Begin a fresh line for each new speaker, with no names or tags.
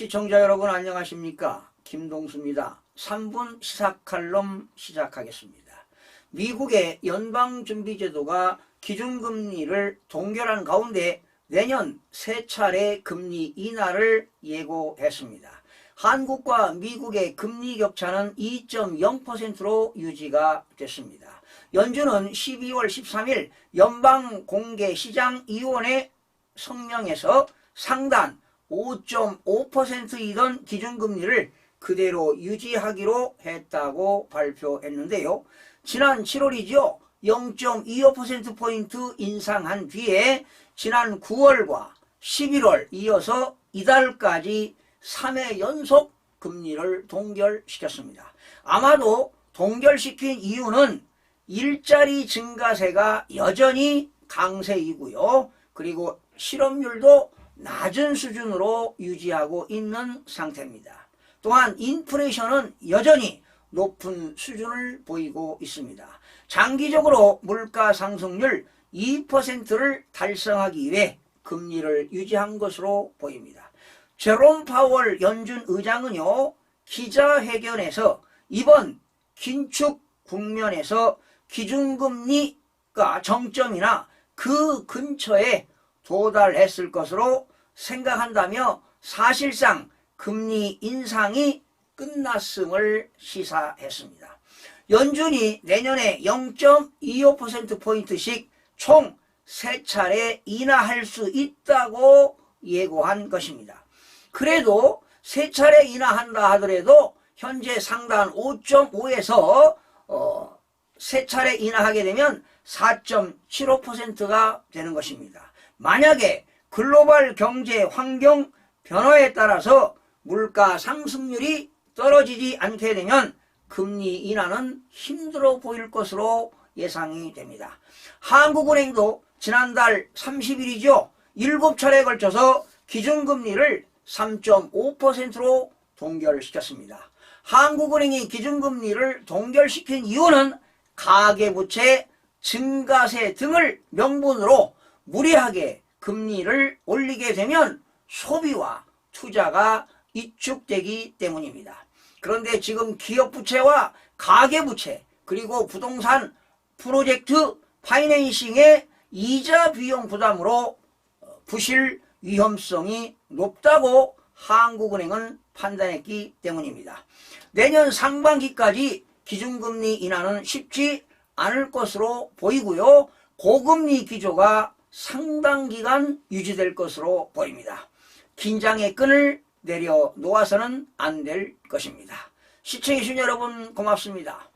시청자 여러분 안녕하십니까? 김동수입니다. 3분 시사 칼럼 시작하겠습니다. 미국의 연방준비제도가 기준금리를 동결한 가운데 내년 세 차례 금리 인하를 예고했습니다. 한국과 미국의 금리 격차는 2.0%로 유지가 됐습니다. 연준은 12월 13일 연방공개시장위원회 성명에서 상단 5.5%이던 기준금리를 그대로 유지하기로 했다고 발표했는데요. 지난 7월이죠. 0.25%포인트 인상한 뒤에 지난 9월과 11월 이어서 이달까지 3회 연속 금리를 동결시켰습니다. 아마도 동결시킨 이유는 일자리 증가세가 여전히 강세이고요. 그리고 실업률도 낮은 수준으로 유지하고 있는 상태입니다. 또한 인플레이션은 여전히 높은 수준을 보이고 있습니다. 장기적으로 물가 상승률 2%를 달성하기 위해 금리를 유지한 것으로 보입니다. 제롬 파월 연준 의장은요, 기자회견에서 이번 긴축 국면에서 기준금리가 정점이나 그 근처에 도달했을 것으로 생각한다며 사실상 금리 인상이 끝났음을 시사했습니다. 연준이 내년에 0.25%포인트씩 총 세 차례 인하할 수 있다고 예고한 것입니다. 그래도 세 차례 인하한다 하더라도 현재 상단 5.5에서 어, 세 차례 인하하게 되면 4.75%가 되는 것입니다. 만약에 글로벌 경제 환경 변화에 따라서 물가 상승률이 떨어지지 않게 되면 금리 인하는 힘들어 보일 것으로 예상이 됩니다. 한국은행도 지난달 30일이죠. 7차례에 걸쳐서 기준금리를 3.5%로 동결시켰습니다. 한국은행이 기준금리를 동결시킨 이유는 가계부채 증가세 등을 명분으로 무리하게 금리를 올리게 되면 소비와 투자가 위축되기 때문입니다. 그런데 지금 기업부채와 가계부채 그리고 부동산 프로젝트 파이낸싱의 이자 비용 부담으로 부실 위험성이 높다고 한국은행은 판단했기 때문입니다. 내년 상반기까지 기준금리 인하는 쉽지 않을 것으로 보이고요. 고금리 기조가 상당 기간 유지될 것으로 보입니다. 긴장의 끈을 내려 놓아서는 안 될 것입니다. 시청해주신 여러분 고맙습니다.